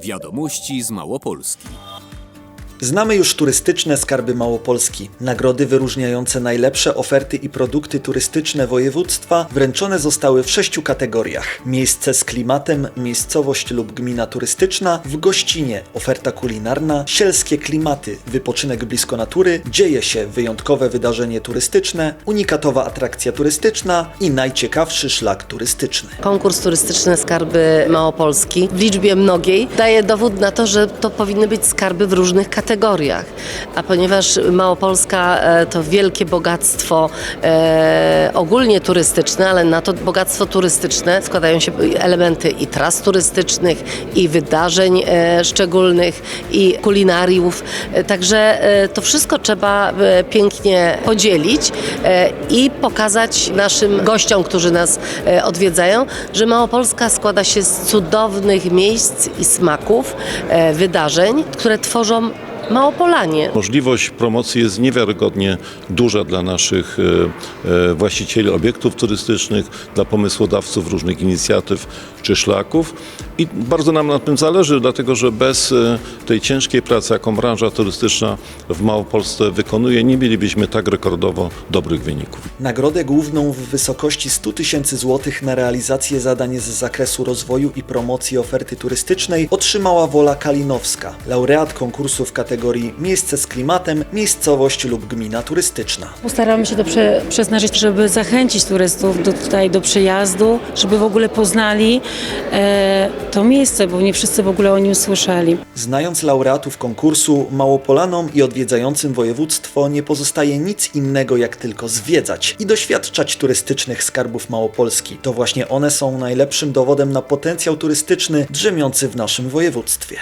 Wiadomości z Małopolski. Znamy już turystyczne skarby Małopolski. Nagrody wyróżniające najlepsze oferty i produkty turystyczne województwa wręczone zostały w sześciu kategoriach. Miejsce z klimatem, miejscowość lub gmina turystyczna, w gościnie, oferta kulinarna, sielskie klimaty, wypoczynek blisko natury, dzieje się, wyjątkowe wydarzenie turystyczne, unikatowa atrakcja turystyczna i najciekawszy szlak turystyczny. Konkurs turystyczny Skarby Małopolski w liczbie mnogiej daje dowód na to, że to powinny być skarby w różnych kategoriach. A ponieważ Małopolska e, to wielkie bogactwo e, ogólnie turystyczne, ale na to bogactwo turystyczne składają się elementy i tras turystycznych, i wydarzeń e, szczególnych, i kulinariów. Także to wszystko trzeba pięknie podzielić i pokazać naszym gościom, którzy nas odwiedzają, że Małopolska składa się z cudownych miejsc i smaków, wydarzeń, które tworzą Małopolanie. Możliwość promocji jest niewiarygodnie duża dla naszych e, e, właścicieli obiektów turystycznych, dla pomysłodawców różnych inicjatyw czy szlaków. I bardzo nam na tym zależy, dlatego że bez e, tej ciężkiej pracy, jaką branża turystyczna w Małopolsce wykonuje, nie mielibyśmy tak rekordowo dobrych wyników. Nagrodę główną w wysokości 100 tysięcy złotych na realizację zadań z zakresu rozwoju i promocji oferty turystycznej otrzymała Wola Kalinowska, laureat konkursu w kategorii Miejsce z klimatem, miejscowość lub gmina turystyczna. Staramy się to prze, przeznaczyć, żeby zachęcić turystów do, tutaj do przyjazdu, żeby w ogóle poznali e, to miejsce, bo nie wszyscy w ogóle o nim słyszeli. Znając laureatów konkursu, Małopolanom i odwiedzającym województwo nie pozostaje nic innego jak tylko zwiedzać i doświadczać turystycznych skarbów Małopolski. To właśnie one są najlepszym dowodem na potencjał turystyczny drzemiący w naszym województwie.